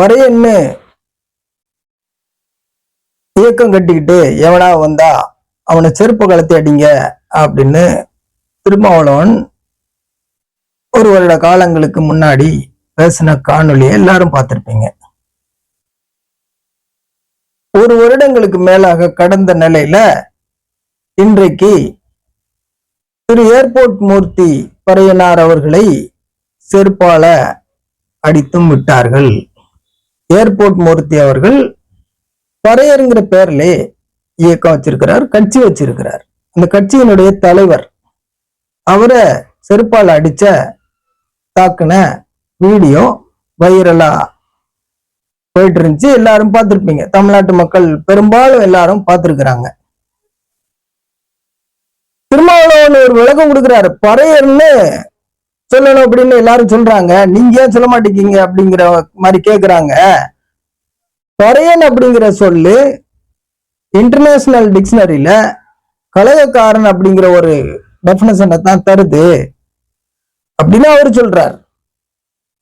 பறையன்னு இயக்கம் கட்டிக்கிட்டு எவனா வந்தா அவனை செருப்பு கலத்தி அடிங்க அப்படின்னு திருமாவளவன் ஒரு வருட காலங்களுக்கு முன்னாடி பேசின காணொலியை எல்லாரும் பார்த்திருப்பீங்க. ஒரு வருடங்களுக்கு மேலாக கடந்த நிலையில இன்றைக்கு திரு ஏர்போர்ட் மூர்த்தி பறையனார் அவர்களை செருப்பால அடித்தும் விட்டார்கள். ஏர்போர்ட் மூர்த்தி அவர்கள் பறையருங்கிற பேர்லே இயக்கம் வச்சிருக்கிறார் கட்சி வச்சிருக்கிறார். அந்த கட்சியினுடைய தலைவர் அவரை செருப்பால் அடிச்ச தாக்குன வீடியோ வைரலா போயிட்டு இருந்துச்சு எல்லாரும் பார்த்திருப்பீங்க. தமிழ்நாட்டு மக்கள் பெரும்பாலும் எல்லாரும் பார்த்திருக்கிறாங்க. திருமாவளவன் ஒரு விளக்கம் கொடுக்குறாரு. பறையர்னு சொல்லணும் அப்படின்னு எல்லாரும் சொல்றாங்க. நீங்க ஏன் சொல்ல மாட்டேங்கீங்க அப்படிங்கிற மாதிரி கேக்குறாங்க. பறையன் அப்படிங்கிற சொல்லு இன்டர்நேஷனல் டிக்ஷனரியில கலகக்காரன் அப்படிங்கிற ஒரு டெபினேஷனை தான் தருது. அப்படின்னு அவர் சொல்றார்.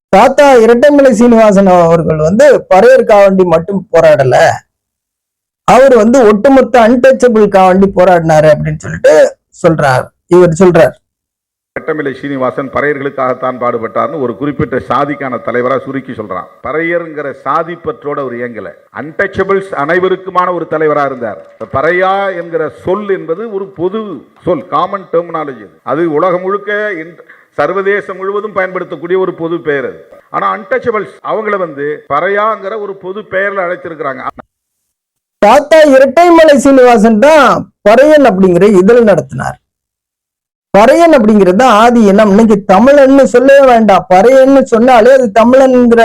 தாத்தா இரட்டைமலை சீனிவாசன் அவர்கள் வந்து பறையர் காவண்டி மட்டும் போராடல. அவர் வந்து ஒட்டுமொத்த அன்டச்சபிள் காவண்டி போராடினாரு அப்படின்னு சொல்லிட்டு சொல்றார். இவர் சொல்றார். கட்டமில்லை சீனிவாசன் பறையர்களுக்காகத்தான் பாடுபட்டார்னு ஒரு குறிப்பிட்ட சாதிக்கான தலைவரா சுருக்கி சொல்றான். பறையருங்கிற சாதி பற்றோட ஒரு இயங்கல. அன்டச்சபிள்ஸ் அனைவருக்குமான ஒரு தலைவரா இருந்தார். பறையா என்கிற சொல் என்பது ஒரு பொது சொல் காமன் டெர்மினாலஜி அது. உலகம் முழுக்க இன்- சர்வதேசம் முழுவதும் பயன்படுத்தக்கூடிய ஒரு பொது பெயர் அது. ஆனா அன்டச்சபிள்ஸ் அவங்கள வந்து பறையாங்கிற ஒரு பொது பெயர்ல அழைச்சிருக்கிறாங்க. தாத்தா இரட்டைமலை சீனிவாசன் தான் பறையன் அப்படிங்கிற இதழ் நடத்தினார். பறையன் அப்படிங்கிறது தான் ஆதி இனம். இன்னைக்கு தமிழன்னு சொல்லவே வேண்டாம். பறையன்னு சொன்னாலே அது தமிழன்ங்கிற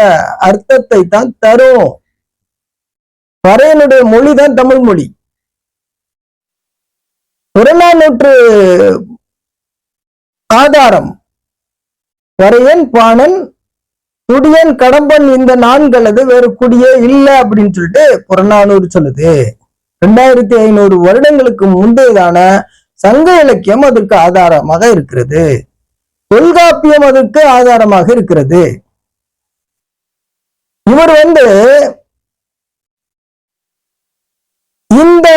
அர்த்தத்தை தான் தரும். பறையனுடைய மொழி தான் தமிழ் மொழி. புறநானூற்று ஆதாரம். பறையன் பாணன் குடியன் கடம்பன் இந்த நான்களது வேறு குடியே இல்லை அப்படின்னு சொல்லிட்டு புறநானூறு சொல்லுது. ரெண்டாயிரத்தி ஐநூறு வருடங்களுக்கு முந்தையதான சங்க இலக்கியம் அதற்கு ஆதாரமாக இருக்கிறது. தொல்காப்பியம் அதற்கு ஆதாரமாக இருக்கிறது. இவர் வந்து இந்த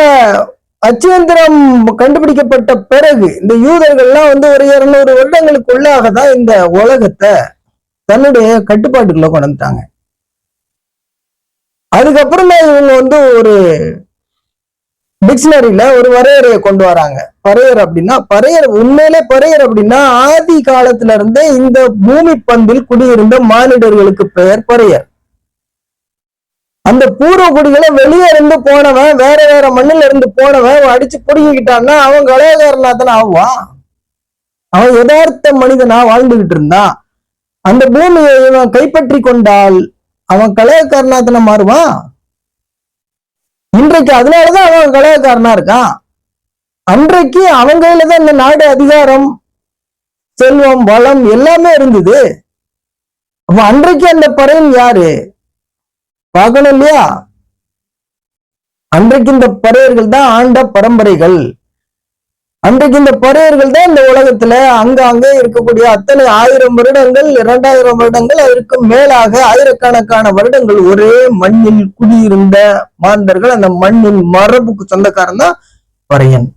அச்சியந்திரம் கண்டுபிடிக்கப்பட்ட பிறகு இந்த யூதர்கள்லாம் வந்து ஒரு இருநூறு வருடங்களுக்குள்ளாக தான் இந்த உலகத்தை தன்னுடைய கட்டுப்பாட்டுக்குள்ள கொண்டு வந்துட்டாங்க. அதுக்கப்புறமா இவங்க வந்து ஒரு டிக்ஷனரியில ஒரு வரையறையை கொண்டு வராங்க. பறையர் அப்படின்னா பறையர் உண்மையிலே பறையர் அப்படின்னா ஆதி காலத்துல இருந்தே இந்த பூமி பந்தில் குடியிருந்த மானிடர்களுக்கு பெயர் பறையர். அந்த பூர்வ குடிகளை வெளியே இருந்து போனவன் வேற வேற மண்ணில இருந்து போனவன் அடிச்சு புடுங்கிக்கிட்டான்னா அவன் கலையகாரனா தானே ஆவான். அவன் யதார்த்த மனிதனா வாழ்ந்துகிட்டு இருந்தான். அந்த பூமியை இவன் கைப்பற்றி கொண்டால் அவன் கலையக்காரனாத்தன மாறுவான்? இன்றைக்கு அதனாலதான் அவன் கலகக்காரனா இருக்கான். அன்றைக்கு அவன் கையில தான் இந்த நாடு அதிகாரம் செல்வம் வளம் எல்லாமே இருந்தது. அப்ப அன்றைக்கு அந்த பறையன் யாரு? பார்க்கணும் இல்லையா? அன்றைக்கு இந்த பறையர்கள் தான் ஆண்ட பரம்பரைகள். அன்றைக்கு இந்த பறையர்கள் தான் இந்த உலகத்துல அங்க அங்கே இருக்கக்கூடிய அத்தனை ஆயிரம் வருடங்கள் இரண்டாயிரம் வருடங்கள் அதற்கு மேலாக ஆயிரக்கணக்கான வருடங்கள் ஒரே மண்ணில் குடியிருந்த மாந்தர்கள் அந்த மண்ணின் மரபுக்கு சொந்தக்காரன் தான் பறையன்.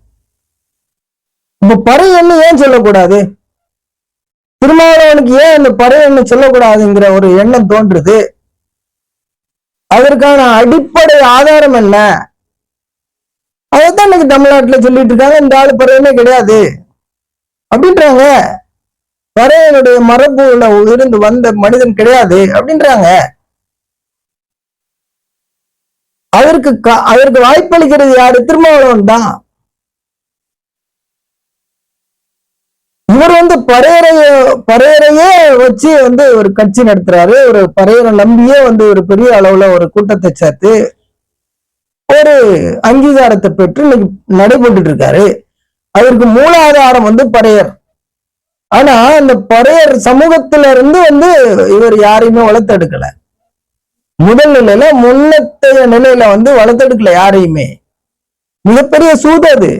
இப்ப பறையன்னு ஏன் சொல்லக்கூடாது? திருமாவளவனுக்கு ஏன் அந்த பறையன்னு சொல்லக்கூடாதுங்கிற ஒரு எண்ணம் தோன்றுது? அதற்கான அடிப்படை ஆதாரம் என்ன? அதைத்தான் இன்னைக்கு தமிழ்நாட்டுல சொல்லிட்டு இருக்காங்க இந்த ஆள் பறையனே கிடையாது. அப்படின்றாங்க. பறையனுடைய மரபுல இருந்து வந்த மனிதன் கிடையாது அப்படின்றாங்க. அதற்கு அவருக்கு வாய்ப்பு வாய்ப்பளிக்கிறது யாரு? திருமாவளவன் தான். இவர் வந்து பறையறைய பறையறையே வச்சு வந்து ஒரு கட்சி நடத்துறாரு. ஒரு பறையரை நம்பியே வந்து ஒரு பெரிய அளவுல ஒரு கூட்டத்தை சேர்த்து அங்கீகாரத்தை பெற்று இன்னைக்கு நடைபெற்றுட்டு இருக்காரு அதற்கு மூலாதாரம் வந்து பறையர். ஆனா அந்த பறையர் சமூகத்துல இருந்து வந்து இவர் யாரையுமே வளர்த்தெடுக்கல. முதல் நிலையில முன்னத்தைய நிலையில வந்து வளர்த்தெடுக்கல யாரையுமே. மிகப்பெரிய சூது அது.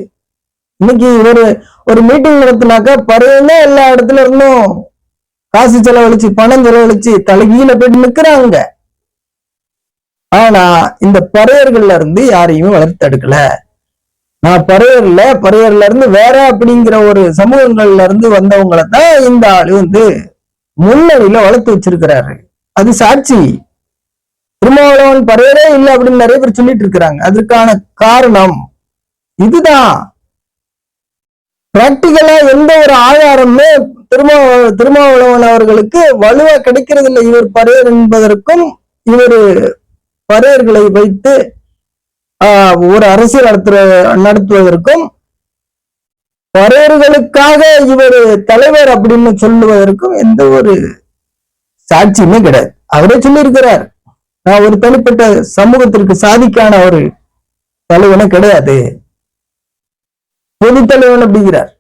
இன்னைக்கு ஒரு ஒரு மீட்டிங் நடத்தினாக்கா பறையனே எல்லா இடத்துல இருந்தும் காசு செலவழிச்சு பணம் செலவழிச்சு தலைகீழ போயிட்டு நிக்கிறாங்க. ஆனா இந்த பறையர்கள்ல இருந்து யாரையுமே வளர்த்தெடுக்கல நான் பறையர்ல பறையர்ல இருந்து வேற அப்படிங்கிற ஒரு சமூகங்கள்ல இருந்து வந்தவங்களை தான் இந்த ஆளு வந்து முன்னணியில வளர்த்து வச்சிருக்கிறாரு. அது சாட்சி. திருமாவளவன் பறையரே இல்லை அப்படின்னு நிறைய பேர் சொல்லிட்டு இருக்கிறாங்க. அதற்கான காரணம் இதுதான். பிராக்டிக்கலா எந்த ஒரு ஆதாரமுமே திருமா திருமாவளவன் அவர்களுக்கு வலுவா கிடைக்கிறது இல்லை இவர் பறையர் என்பதற்கும் இவர் பறையர்களை வைத்து ஆஹ், ஒரு அரசியல் நடத்துற நடத்துவதற்கும் பறையர்களுக்காக இவர் தலைவர் அப்படின்னு சொல்லுவதற்கும் எந்த ஒரு சாட்சியுமே கிடையாது. அவரே சொல்லியிருக்கிறார். நான் ஒரு தனிப்பட்ட சமூகத்திற்கு சாதிக்கான ஒரு தலைவனே கிடையாது. பொது தலைவன் அப்படிங்கிறார்.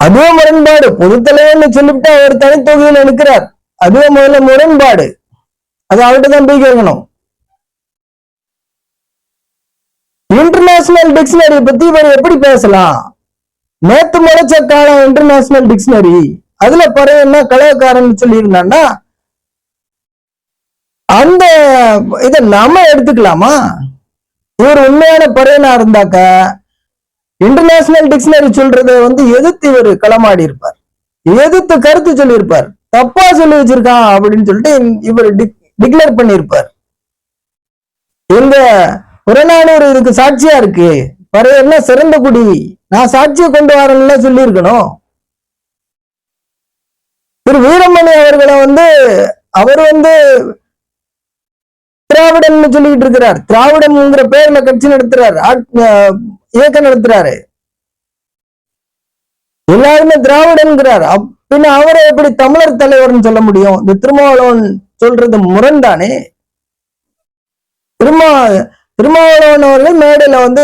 அதுவும் முரண்பாடு. பொது தலைவன் சொல்லிவிட்டு அவர் தனித்தொகுதியில் இருக்கிறார் அதுவே முதல்ல முரண்பாடு. அது அவர்கிட்ட தான் போய் கேட்கணும். இன்டர்நேஷனல் டிக்ஷனரி பத்தி இவர் எப்படி பேசலாம்? நேத்து முளைச்ச காலம் இன்டர்நேஷனல் டிக்ஷனரி அதுல பறையன்னா கலவக்காரன் சொல்லியிருந்தான்னா அந்த இத நாம எடுத்துக்கலாமா? இவர் உண்மையான பறையனா இருந்தாக்க இன்டர்நேஷனல் டிக்ஷனரி சொல்றத வந்து எதிர்த்து இவர் களமாடி இருப்பார் எதிர்த்து கருத்து சொல்லியிருப்பார். தப்பா சொல்லி வச்சிருக்கான் அப்படின்னு சொல்லிட்டு இவர் டிக்ளேர் பண்ணியிருப்பார். எங்க புறநானூறு இதுக்கு சாட்சியா இருக்கு. பறையர்னா சிறந்த குடி? நான் சாட்சியை கொண்டு வரேன்ல சொல்லியிருக்கணும். திரு வீரமணி அவர்களை வந்து அவர் வந்து திராவிடன் சொல்லிட்டு இருக்கிறார். திராவிடம்ங்கிற பேர்ல கட்சி நடத்துறாரு. இயக்கம் நடத்துறாரு. எல்லாருமே திராவிடன்கிறார் அப்- பின்ன அவரை எப்படி தமிழர் தலைவர்னு சொல்ல முடியும்? இந்த திருமாவளவன் சொல்றது முரண்தானே? திருமா திருமாவளவன் அவர்கள் மேடையில வந்து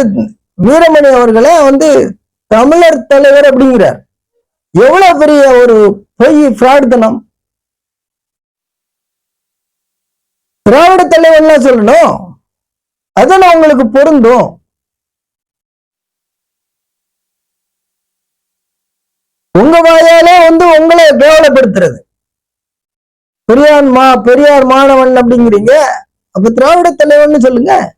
வீரமணி அவர்களை வந்து தமிழர் தலைவர் அப்படிங்கிறார். எவ்வளவு பெரிய ஒரு பொய் ஃப்ராட்தனம் திராவிட தலைவன்லாம் சொல்லணும். அதான உங்களுக்கு பொருந்தும். உங்க வாயாலே வந்து உங்களை கேவலப்படுத்துறது. பெரியார் மா பெரியார் மாணவன் அப்படிங்கிறீங்க. அப்ப திராவிட தலைவன் சொல்லுங்க.